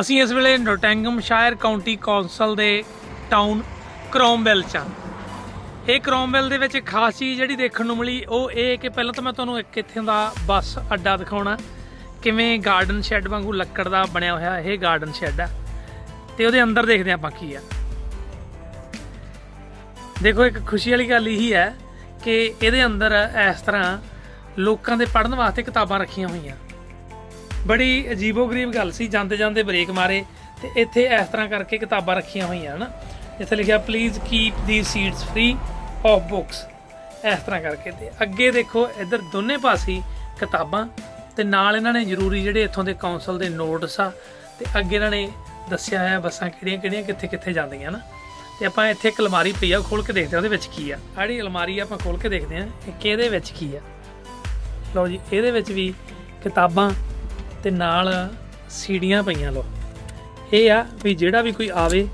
ਅਸੀਂ ਇਸ ਵੇਲੇ ਨੋਟਿੰਗਮ ਸ਼ਾਇਰ ਕਾਉਂਟੀ ਕੌਂਸਲ ਦੇ ਟਾਊਨ ਕ੍ਰੋਮਵੈਲ ਚ ਹਾਂ। ਇਹ ਕ੍ਰੋਮਵੈਲ ਦੇ ਵਿੱਚ ਖਾਸ ਚੀਜ਼ ਜਿਹੜੀ ਦੇਖਣ ਨੂੰ ਮਿਲੀ, ਉਹ ਇਹ ਕਿ ਪਹਿਲਾਂ ਤਾਂ ਮੈਂ ਤੁਹਾਨੂੰ ਇੱਕ ਇੱਥੇ ਦਾ ਬੱਸ ਅੱਡਾ ਦਿਖਾਉਣਾ। ਕਿਵੇਂ ਗਾਰਡਨ ਸ਼ੈੱਡ ਵਾਂਗੂ ਲੱਕੜ ਦਾ ਬਣਿਆ ਹੋਇਆ, ਇਹ ਗਾਰਡਨ ਸ਼ੈੱਡ ਆ। ਤੇ ਉਹਦੇ ਅੰਦਰ ਦੇਖਦੇ ਆਪਾਂ ਕੀ ਆ। ਦੇਖੋ, ਇੱਕ ਖੁਸ਼ੀ ਵਾਲੀ ਗੱਲ ਇਹੀ ਹੈ ਕਿ ਇਹਦੇ ਅੰਦਰ ਇਸ ਤਰ੍ਹਾਂ ਲੋਕਾਂ ਦੇ ਪੜ੍ਹਨ ਵਾਸਤੇ ਕਿਤਾਬਾਂ ਰੱਖੀਆਂ ਹੋਈਆਂ। ਬੜੀ ਅਜੀਬੋ-ਗਰੀਬ ਗੱਲ ਸੀ, ਜਾਂਦੇ ਜਾਂਦੇ ਬ੍ਰੇਕ ਮਾਰੇ ਤੇ ਇੱਥੇ ਇਸ ਤਰ੍ਹਾਂ ਕਰਕੇ ਕਿਤਾਬਾਂ ਰੱਖੀਆਂ ਹੋਈਆਂ ਹਨ। ਇੱਥੇ ਲਿਖਿਆ please keep the seats free of books ਇਸ ਤਰ੍ਹਾਂ ਕਰਕੇ ਤੇ ਅੱਗੇ ਦੇਖੋ, ਇੱਧਰ ਦੋਨੇ ਪਾਸੇ ਕਿਤਾਬਾਂ ਤੇ ਨਾਲ ਇਹਨਾਂ ਨੇ ਜ਼ਰੂਰੀ ਜਿਹੜੇ ਇੱਥੋਂ ਦੇ ਕਾਉਂਸਲ ਦੇ ਨੋਟਸ ਆ ਤੇ ਅੱਗੇ ਇਹਨਾਂ ਨੇ ਦੱਸਿਆ ਹੋਇਆ ਬੱਸਾਂ ਕਿਹੜੀਆਂ ਕਿਹੜੀਆਂ, ਕਿੱਥੇ ਕਿੱਥੇ ਜਾਂਦੀਆਂ ਨਾ ਤੇ ਆਪਾਂ ਇੱਥੇ ਇੱਕ ਅਲਮਾਰੀ ਪਈ ਆ ਖੋਲ ਕੇ ਦੇਖਦੇ ਆ ਉਹਦੇ ਵਿੱਚ ਕੀ ਆ। ਆੜੀ ਅਲਮਾਰੀ ਆ, ਆਪਾਂ ਖੋਲ ਕੇ ਦੇਖਦੇ ਆ ਕਿ ਇਹਦੇ ਵਿੱਚ ਕੀ ਆ। ਲਓ ਜੀ, ਇਹਦੇ ਵਿੱਚ ਵੀ ਕਿਤਾਬਾਂ ਤੇ ਨਾਲ ਸੀੜੀਆਂ ਪਈਆਂ ਲੋ ਇਹ ਆ ਵੀ ਜਿਹੜਾ ਵੀ ਕੋਈ ਆਵੇ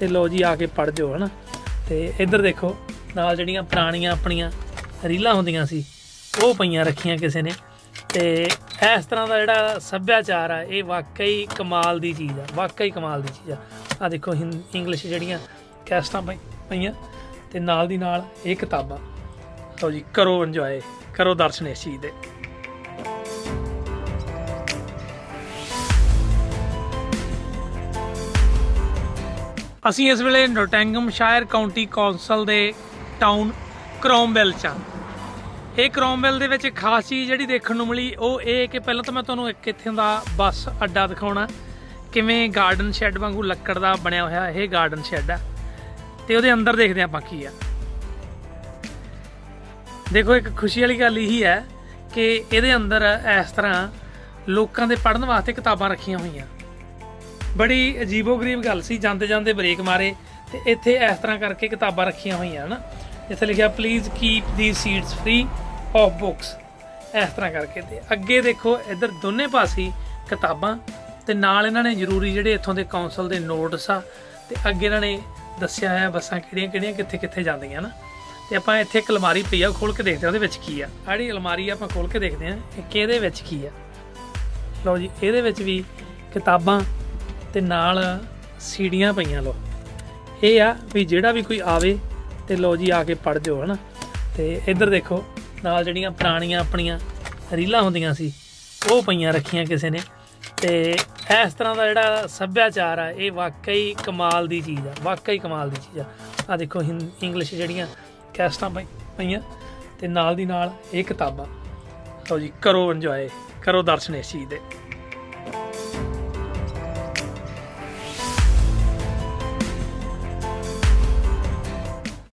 ਤੇ ਲੋ ਜੀ ਆ ਕੇ ਪੜ ਜਾਓ, ਹਨਾ। ਤੇ ਇੱਧਰ ਦੇਖੋ, ਨਾਲ ਜਿਹੜੀਆਂ ਪੁਰਾਣੀਆਂ ਆਪਣੀਆਂ ਰੀਲਾਂ ਹੁੰਦੀਆਂ ਸੀ, ਉਹ ਪਈਆਂ ਰੱਖੀਆਂ ਕਿਸੇ ਨੇ। ਤੇ ਇਸ ਤਰ੍ਹਾਂ ਦਾ ਜਿਹੜਾ ਸੱਭਿਆਚਾਰ ਆ, ਇਹ ਵਾਕਈ ਕਮਾਲ ਦੀ ਚੀਜ਼ ਆ, ਵਾਕਈ ਕਮਾਲ ਦੀ ਚੀਜ਼ ਆ। ਆ ਦੇਖੋ ਇੰਗਲਿਸ਼ ਜਿਹੜੀਆਂ ਕੈਸਟਾਂ ਪਈ- ਪਈਆਂ ਤੇ ਨਾਲ ਦੀ ਨਾਲ ਇਹ ਕਿਤਾਬਾਂ। ਲਓ ਜੀ, ਕਰੋ ਇੰਜੋਏ ਕਰੋ ਦਰਸ਼ਨ ਇਸ ਚੀਜ਼ ਦੇ। ਅਸੀਂ ਇਸ ਵੇਲੇ ਨੋਟੈਂਗਮ ਸ਼ਾਇਰ ਕਾਉਂਟੀ ਕੌਂਸਲ ਦੇ ਟਾਊਨ ਕ੍ਰੋਮਵੈਲ ਚ ਹਾਂ। ਇਹ ਕ੍ਰੋਮਵੈਲ ਦੇ ਵਿੱਚ ਇੱਕ ਖਾਸ ਚੀਜ਼ ਜਿਹੜੀ ਦੇਖਣ ਨੂੰ ਮਿਲੀ, ਉਹ ਇਹ ਕਿ ਪਹਿਲਾਂ ਤਾਂ ਮੈਂ ਤੁਹਾਨੂੰ ਇੱਕ ਇੱਥੇ ਦਾ ਬੱਸ ਅੱਡਾ ਦਿਖਾਉਣਾ। ਕਿਵੇਂ ਗਾਰਡਨ ਸ਼ੈੱਡ ਵਾਂਗੂ ਲੱਕੜ ਦਾ ਬਣਿਆ ਹੋਇਆ, ਇਹ ਗਾਰਡਨ ਸ਼ੈੱਡ ਆ। ਤੇ ਉਹਦੇ ਅੰਦਰ ਦੇਖਦੇ ਆਪਾਂ ਕੀ ਆ। ਦੇਖੋ, ਇੱਕ ਖੁਸ਼ੀ ਵਾਲੀ ਗੱਲ ਇਹੀ ਹੈ ਕਿ ਇਹਦੇ ਅੰਦਰ ਇਸ ਤਰ੍ਹਾਂ ਲੋਕਾਂ ਦੇ ਪੜ੍ਹਨ ਵਾਸਤੇ ਕਿਤਾਬਾਂ ਰੱਖੀਆਂ ਹੋਈਆਂ। ਬੜੀ ਅਜੀਬੋ-ਗਰੀਬ ਗੱਲ ਸੀ, ਜਾਂਦੇ ਜਾਂਦੇ ਬ੍ਰੇਕ ਮਾਰੇ ਤੇ ਇੱਥੇ ਇਸ ਤਰ੍ਹਾਂ ਕਰਕੇ ਕਿਤਾਬਾਂ ਰੱਖੀਆਂ ਹੋਈਆਂ, ਹਨ? ਇੱਥੇ ਲਿਖਿਆ please keep the seats free of books ਇਸ ਤਰ੍ਹਾਂ ਕਰਕੇ ਤੇ ਅੱਗੇ ਦੇਖੋ, ਇੱਧਰ ਦੋਨੇ ਪਾਸੇ ਕਿਤਾਬਾਂ ਤੇ ਨਾਲ ਇਹਨਾਂ ਨੇ ਜ਼ਰੂਰੀ ਜਿਹੜੇ ਇੱਥੋਂ ਦੇ ਕਾਉਂਸਲ ਦੇ ਨੋਟਸ ਆ ਤੇ ਅੱਗੇ ਇਹਨਾਂ ਨੇ ਦੱਸਿਆ ਹੋਇਆ ਬੱਸਾਂ ਕਿਹੜੀਆਂ ਕਿਹੜੀਆਂ, ਕਿੱਥੇ ਕਿੱਥੇ ਜਾਂਦੀਆਂ ਨਾ ਤੇ ਆਪਾਂ ਇੱਥੇ ਇੱਕ ਅਲਮਾਰੀ ਪਈ ਆ, ਉਹ ਖੋਲ ਕੇ ਦੇਖਦੇ ਆ ਉਹਦੇ ਵਿੱਚ ਕੀ ਆ। ਆੜੀ ਅਲਮਾਰੀ ਆਪਾਂ ਖੋਲ ਕੇ ਦੇਖਦੇ ਆ ਕਿ ਇਹਦੇ ਵਿੱਚ ਕੀ ਆ? ਲਓ ਜੀ, ਇਹਦੇ ਵਿੱਚ ਵੀ ਕਿਤਾਬਾਂ ਤੇ ਨਾਲ ਸੀੜੀਆਂ ਪਈਆਂ ਲੋ ਇਹ ਆ ਵੀ ਜਿਹੜਾ ਵੀ ਕੋਈ ਆਵੇ ਤੇ ਲੋ ਜੀ ਆ ਕੇ ਪੜ ਜਾਓ ਹਨਾ? ਤੇ ਇੱਧਰ ਦੇਖੋ, ਨਾਲ ਜਿਹੜੀਆਂ ਪੁਰਾਣੀਆਂ ਆਪਣੀਆਂ ਰੀਲਾਂ ਹੁੰਦੀਆਂ ਸੀ, ਉਹ ਪਈਆਂ ਰੱਖੀਆਂ ਕਿਸੇ ਨੇ। ਤੇ ਇਸ ਤਰ੍ਹਾਂ ਦਾ ਜਿਹੜਾ ਸੱਭਿਆਚਾਰ ਆ, ਇਹ ਵਾਕਈ ਕਮਾਲ ਦੀ ਚੀਜ਼ ਆ, ਵਾਕਈ ਕਮਾਲ ਦੀ ਚੀਜ਼ ਆ। ਆ ਦੇਖੋ ਇੰਗਲਿਸ਼ ਜਿਹੜੀਆਂ ਕੈਸਟਾਂ ਪਈ- ਪਈਆਂ ਤੇ ਨਾਲ ਦੀ ਨਾਲ ਇਹ ਕਿਤਾਬਾਂ। ਲਓ ਜੀ, ਕਰੋ ਇੰਜੋਏ ਕਰੋ ਦਰਸ਼ਨ ਇਸ ਚੀਜ਼ ਦੇ।